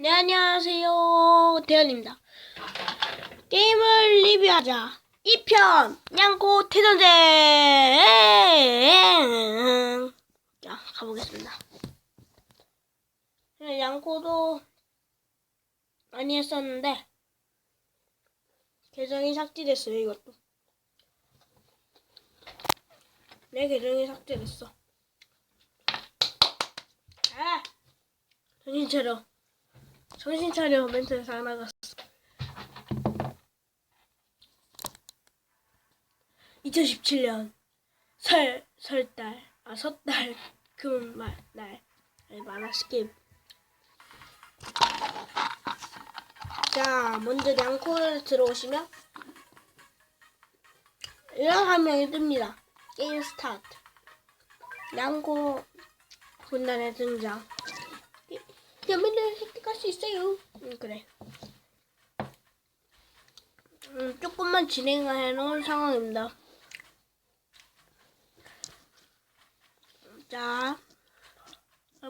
네, 안녕하세요. 대현입니다. 게임을 리뷰하자. 2편, 양코 태전쟁! 자, 가보겠습니다. 네, 양코도 많이 했었는데, 계정이 삭제됐어요, 이것도. 내 계정이 삭제됐어. 아! 정신 차려. 정신 차려 멘트를 다 나갔어. 2017년 설 설달 아 섣달 금말 날 만화스 게임. 자 먼저 양코를 들어오시면 이런 화면이 뜹니다. 게임 스타트. 양코 군단의 등장. 연민을 획득할 수 있어요. 음, 그래. 음, 조금만 진행해 놓은 상황입니다. 자,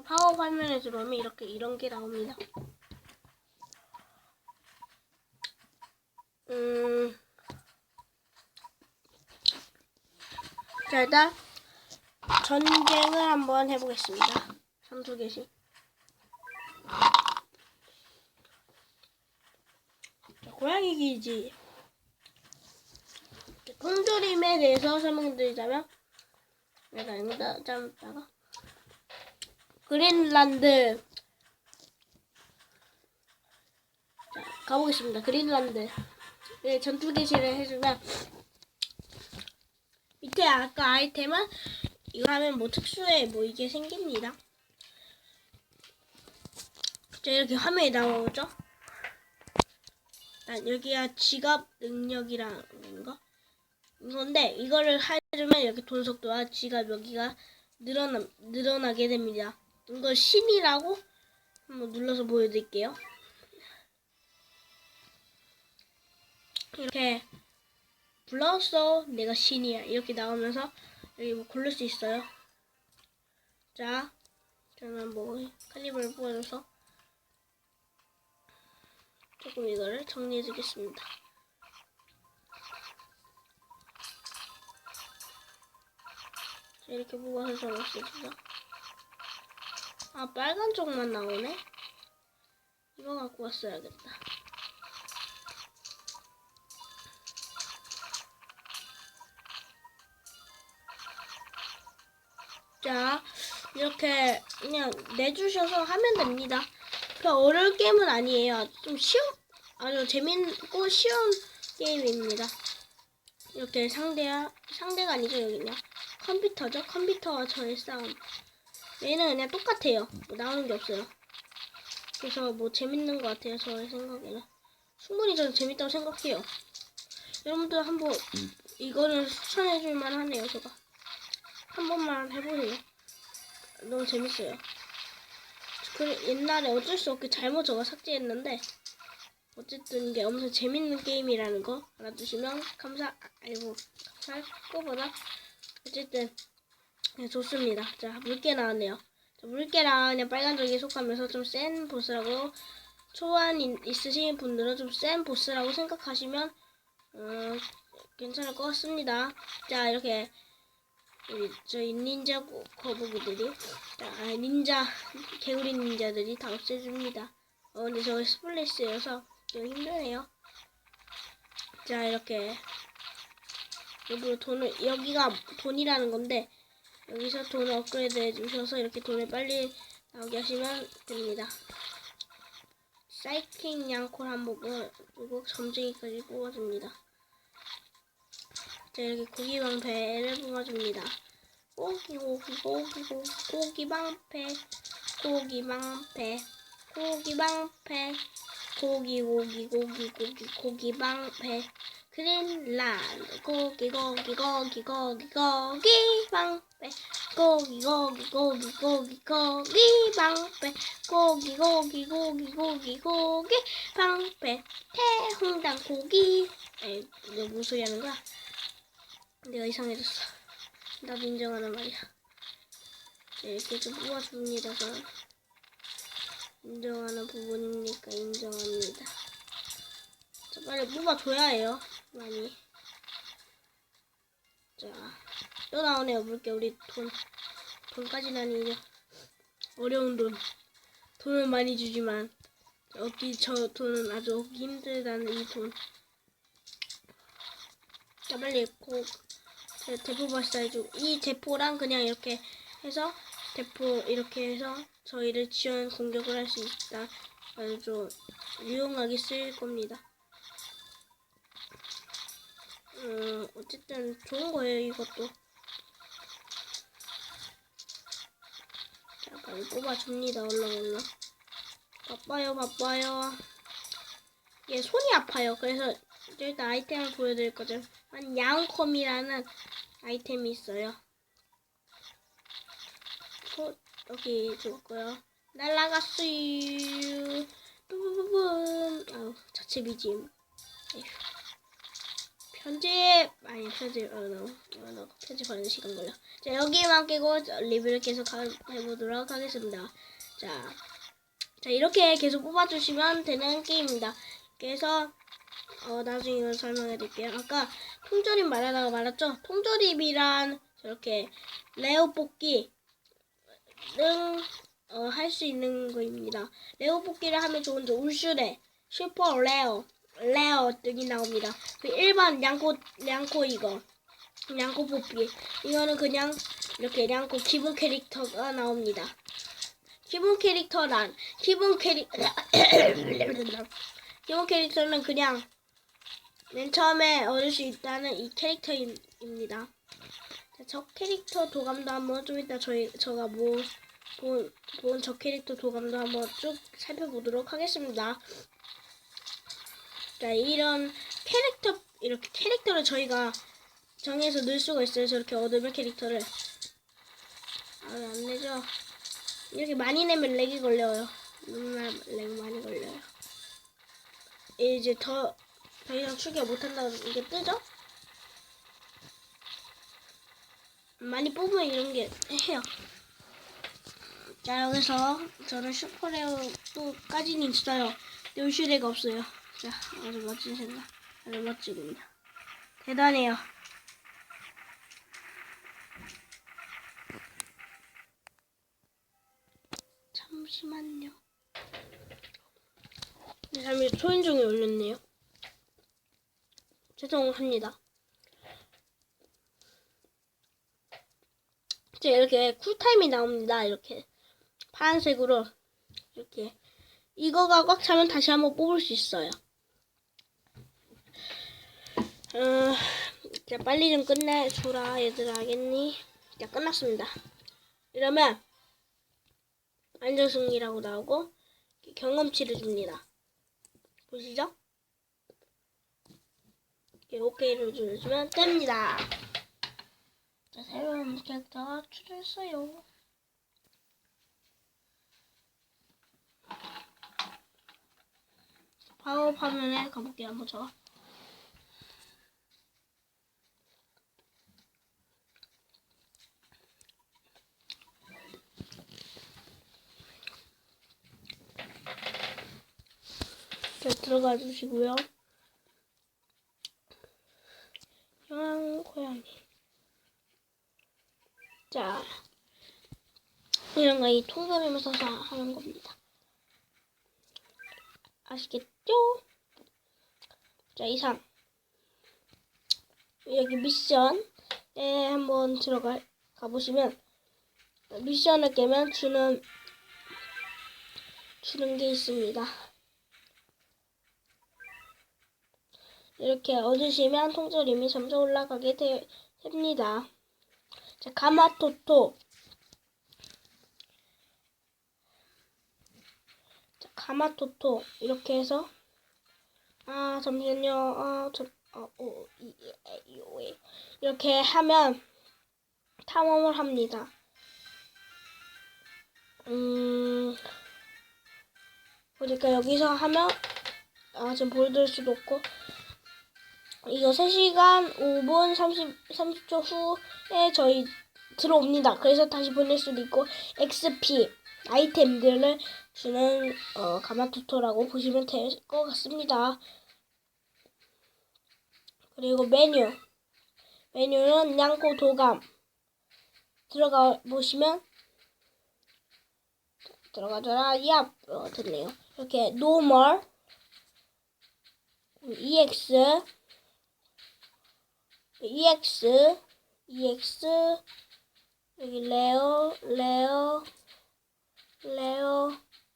파워 화면에 들어오면 이렇게 이런 게 나옵니다. 음, 자 일단 전쟁을 한번 해보겠습니다. 삼두 개씩. 고양이 기지. 통조림에 대해서 설명드리자면, 내가 여기다 짧다가 그린란드. 자, 가보겠습니다. 그린란드. 네, 전투 개시를 해주면, 밑에 아까 아이템은 이거 하면 뭐 특수해 뭐 이게 생깁니다. 자, 이렇게 화면이 나오죠? 아, 여기가 지갑 능력이라는 거. 이건데, 이거를 해주면 이렇게 돈 속도와 지갑 여기가 늘어나, 늘어나게 됩니다. 이걸 신이라고 한번 눌러서 보여드릴게요. 이렇게 불렀어. 내가 신이야. 이렇게 나오면서 여기 뭐 고를 수 있어요. 자, 저는 뭐 칼리버를 뽑아줘서 조금 이거를 정리해 주겠습니다. 자, 이렇게 뽑아서 적었습니다. 아, 빨간 쪽만 나오네? 이거 갖고 왔어야겠다. 자, 이렇게 그냥 내주셔서 하면 됩니다. 그 어려운 게임은 아니에요. 좀 쉬운, 아주 재밌고 쉬운 게임입니다. 이렇게 상대야, 상대가 아니죠, 여기는. 컴퓨터죠? 컴퓨터와 저의 싸움. 얘는 그냥 똑같아요. 뭐 나오는 게 없어요. 그래서 뭐 재밌는 것 같아요, 저의 생각에는. 충분히 저는 재밌다고 생각해요. 여러분들 한번 이거를 추천해줄 만하네요, 제가. 한 번만 해보세요. 너무 재밌어요. 그 옛날에 어쩔 수 없게 잘못 저가 삭제했는데 어쨌든 이게 엄청 재밌는 게임이라는 거 알아두시면 감사 아이고 감사할 거보다 어쨌든 네, 좋습니다. 자 물개 나왔네요. 자, 물개랑 그냥 빨간적에 속하면서 좀 센 보스라고 초안 이- 있으신 분들은 좀 센 보스라고 생각하시면 어, 괜찮을 것 같습니다. 자 이렇게 우리 저희 닌자 거- 거북이들이 자, 아, 닌자 개구리 닌자들이 다 없애줍니다. 어 근데 저 스플래시여서 좀 힘드네요. 자 이렇게 일부러 돈을 여기가 돈이라는 건데 여기서 돈을 업그레이드 해주셔서 이렇게 돈을 빨리 나오게 하시면 됩니다. 사이킹 양콜 한번 뽑아주고 점쟁이까지 뽑아줍니다. 자 이렇게 고기 방패를 뽑아줍니다. 고기 고기 고기 고기 고기 방패 고기 방패 고기 고기 고기 고기 고기 고기 방패 그린란드 고기 고기 고기 고기 고기 방패 고기 고기 고기 고기 고기 방패 고기 고기 고기 고기 고기 방패 태홍당 고기 에이 내가 무슨 소리 하는 거야? 내가 이상해졌어. 나도 인정하는 말이야. 네, 이렇게 좀 뽑아줍니다, 저는. 인정하는 부분이니까 인정합니다. 자, 빨리 뽑아줘야 해요. 많이. 자, 또 나오네요. 물게 우리 돈. 돈까지는 아니죠. 어려운 돈. 돈을 많이 주지만 얻기 저 돈은 아주 힘들다는 이 돈. 자, 빨리 고제 대포 발사해주고 이 대포랑 그냥 이렇게 해서 대포 이렇게 해서 저희를 지원 공격을 할 수 있다. 아주 유용하게 쓰일 겁니다. 음, 어쨌든 좋은 거예요, 이것도. 자, 빨리 뽑아줍니다, 얼른, 얼른. 바빠요, 바빠요. 얘 손이 아파요. 그래서 일단 아이템을 보여드릴 거죠. 한 야옹컴이라는 아이템이 있어요. 소, 여기 죽었고요. 날라갔어요. 뿌뿌뿌뿌. 아우, 자체. 에휴. 편집 아니 편집 어너 어너 편집하는 시간 걸려. 자 여기만 끼고 저 리뷰를 계속 하- 해보도록 하겠습니다. 자, 자 이렇게 계속 뽑아주시면 되는 게임입니다. 그래서 어 나중에 설명해드릴게요. 아까 통조림 말하다가 말았죠. 통조림이란 저렇게 레오 뽑기 등 어, 할 수 있는 거입니다. 레오 뽑기를 하면 좋은 점 울슈레, 슈퍼 레어, 레어 등이 나옵니다. 그 일반 냥코 냥코 이거 냥코 뽑기 이거는 그냥 이렇게 냥코 기본 캐릭터가 나옵니다. 기본 캐릭터란 기본 캐릭 기본 캐릭터는 그냥 맨 처음에 얻을 수 있다는 이 캐릭터입니다. 자, 저 캐릭터 도감도 한번 좀 이따 저희 저가 뭐본저 캐릭터 도감도 한번 쭉 살펴보도록 하겠습니다. 자, 이런 캐릭터 이렇게 캐릭터를 저희가 정해서 넣을 수가 있어요. 저렇게 얻으면 캐릭터를 아, 안 되죠. 이렇게 많이 내면 렉이 걸려요. 정말 렉 많이 걸려요. 이제 더, 더 이상 추격 못한다고 이게 뜨죠? 많이 뽑으면 이런 게 해요. 자, 여기서 저는 슈퍼레어 또까지는 있어요. 근데 울슈레가 없어요. 자, 아주 멋진 생각. 아주 멋지군요. 대단해요. 잠시만요. 네, 잠시 초인종이 울렸네요. 죄송합니다. 이제 이렇게 쿨타임이 나옵니다. 이렇게 파란색으로 이렇게 이거가 꽉 차면 다시 한번 뽑을 수 있어요. 어, 자 빨리 좀 끝내주라 얘들아 알겠니? 자 끝났습니다. 이러면 안정승리라고 나오고 경험치를 줍니다. 보시죠? 이렇게 오케이를 눌러주면 됩니다. 자, 새로운 캐릭터가 출연했어요. 파워 화면에 가볼게요. 한번 저. 자, 들어가 주시고요. 형랑 고양이. 자, 이런 거 이 통조림을 써서 하는 겁니다. 아시겠죠? 자, 이상. 여기 미션에 한번 들어가 가보시면 미션을 깨면 주는 주는 게 있습니다. 이렇게 얻으시면 통조림이 점점 올라가게 되, 됩니다. 자, 가마토토. 자, 가마토토. 이렇게 해서. 아, 잠시만요. 아, 저, 아, 오, 이, 이, 이, 오, 이. 이렇게 하면 탐험을 합니다. 음, 보니까 여기서 하면, 아, 지금 보여드릴 수도 없고, 이거 3시간 5분 30, 30초 후에 저희 들어옵니다. 그래서 다시 보낼 수도 있고 XP 아이템들을 주는 어, 가마토토라고 보시면 될 것 같습니다. 그리고 메뉴. 메뉴는 양코 도감. 들어가 보시면 들어가더라. 야, 어, 됐네요. 이렇게 normal, ex, ex, ex, 여기 레어, 레어, 레어,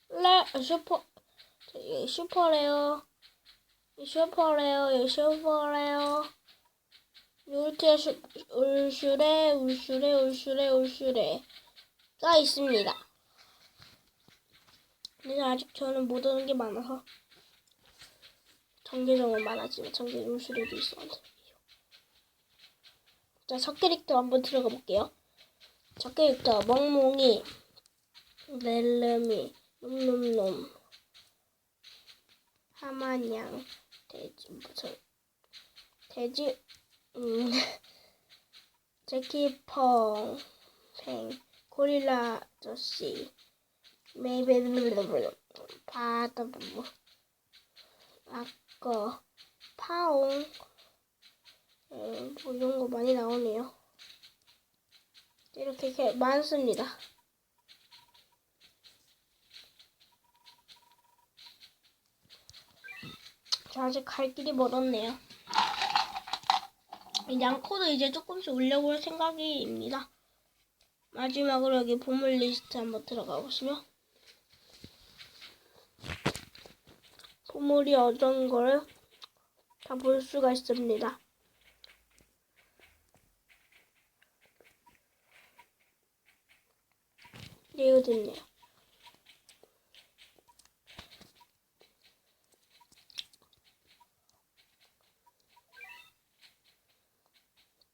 레 슈퍼, 여기 슈퍼 레어, 이 슈퍼 레어, 여기 슈퍼 레어. 울트라 슈, 울슈레, 울슈레, 울슈레, 울슈레가 있습니다. 근데 아직 저는 못 오는 게 많아서 전계정은 많았지만 전계 울슈레도 있었는데 자, 첫 캐릭터 한번 들어가 볼게요. 첫 캐릭터 멍멍이, 렐름이, 놈놈놈, 하마냥, 돼지 무슨. 돼지 음, 제키펑, 팽, 고릴라 아저씨, 메이베르, 바다, 뭐, 아까, 파옹, 음, 뭐 이런 거 많이 나오네요. 이렇게, 이렇게 많습니다. 저 아직 갈 길이 멀었네요. 양코도 이제 조금씩 올려볼 생각입니다. 마지막으로 여기 보물 리스트 한번 들어가 보시면 보물이 어떤 거를 다볼 수가 있습니다. 네, 이거 됐네요.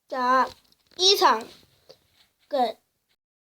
자, 이상 끝.